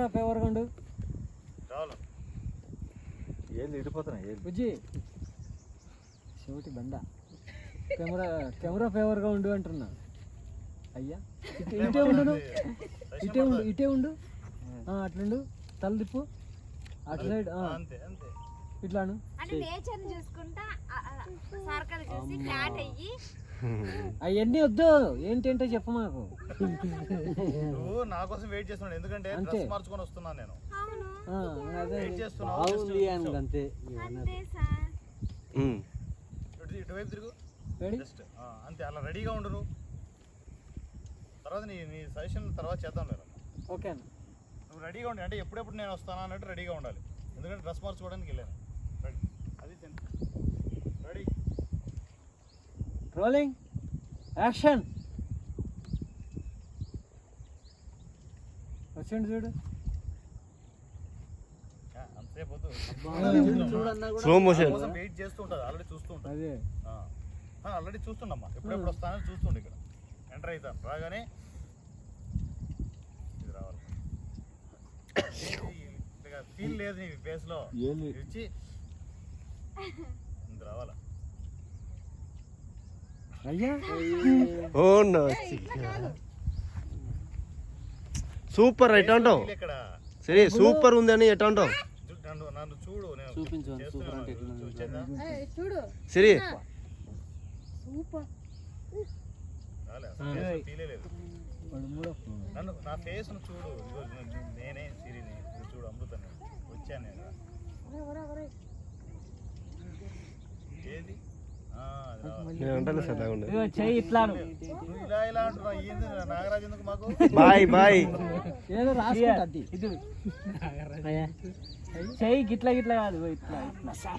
Camera ఫేవర్గా ఉండు రావాలి ఏళ్ళు ఇడిపోతున్నాయి బుజ్జి. శివటి బండ. కెమెరా కెమెరా ఫేవర్గా ఉండు అంటున్నా. అయ్యా. ఇటే ఉండు. ఇటే ఉండు ఇటే ఉండు. ఆ, అట్లుండు. తల తిప్పు. అటు సైడ్ ఆ, అంతే అంతే. ఇట్లాను. అంటే నేచర్ చూసుకుంటా సర్కల్ చూసి ఫ్లాట్ అయ్యి అవన్నీ వద్దు. ఏంటంటే చెప్పు మాకు. నువ్వు నా కోసం వెయిట్ చేస్తున్నాడు ఎందుకంటే. డ్రెస్ మార్చుకొని వస్తున్నాను నేను. అవును. ఆ, అదే. వెయిట్ బాగుంది అని అంతే. ఇటు ఇటువైపు తిరుగు. రెడీ జస్ట్ అంతే. అలా రెడీగా ఉండు తర్వాత నీ నీ సజెషన్ తర్వాత చేద్దాం లేదు ఓకే అన్న. నువ్వు రెడీగా ఉండి. అంటే ఎప్పుడెప్పుడు నేను వస్తానా అన్నట్టు రెడీగా ఉండాలి. ఎందుకంటే డ్రెస్ మార్చుకోవడానికి వెళ్ళాను. రోలింగ్ యాక్షన్ వచ్చిండు చూడు స్లో మోషన్ వెయిట్ చేస్తూ ఉంటుంది ఆల్రెడీ చూస్తూ ఉంటాను అదే ఆల్రెడీ చూస్తుండమ్మా ఎప్పుడెప్పుడు వస్తానని చూస్తుండే ఇక్కడ ఎంటర్ అవుతాను రాగానే ఇది రావాలి ఫీల్ లేదు నీ ఫేస్లో ఏళ్ళు ఇది రావాలా ఓ నో సూపర్ ఎట్లా ఎక్కడ సరే సూపర్ ఉంది అని ఎట్లా? చూడు సిరి. నన్ను నా ఫేస్ను చూడు. నేను- సిరిని. చూడు అమృతాన్ని వచ్చాను నేను ఏది ఆ, అది రావాలి. నేను అంటాను సార్ లాగా ఉండదు చెయ్యి మాకు బాయ్ బాయ్. ఏదో రాసుకుంటా అది. చెయ్యి గిట్ల గిట్ల కాదు ఇట్లా ఇట్లా.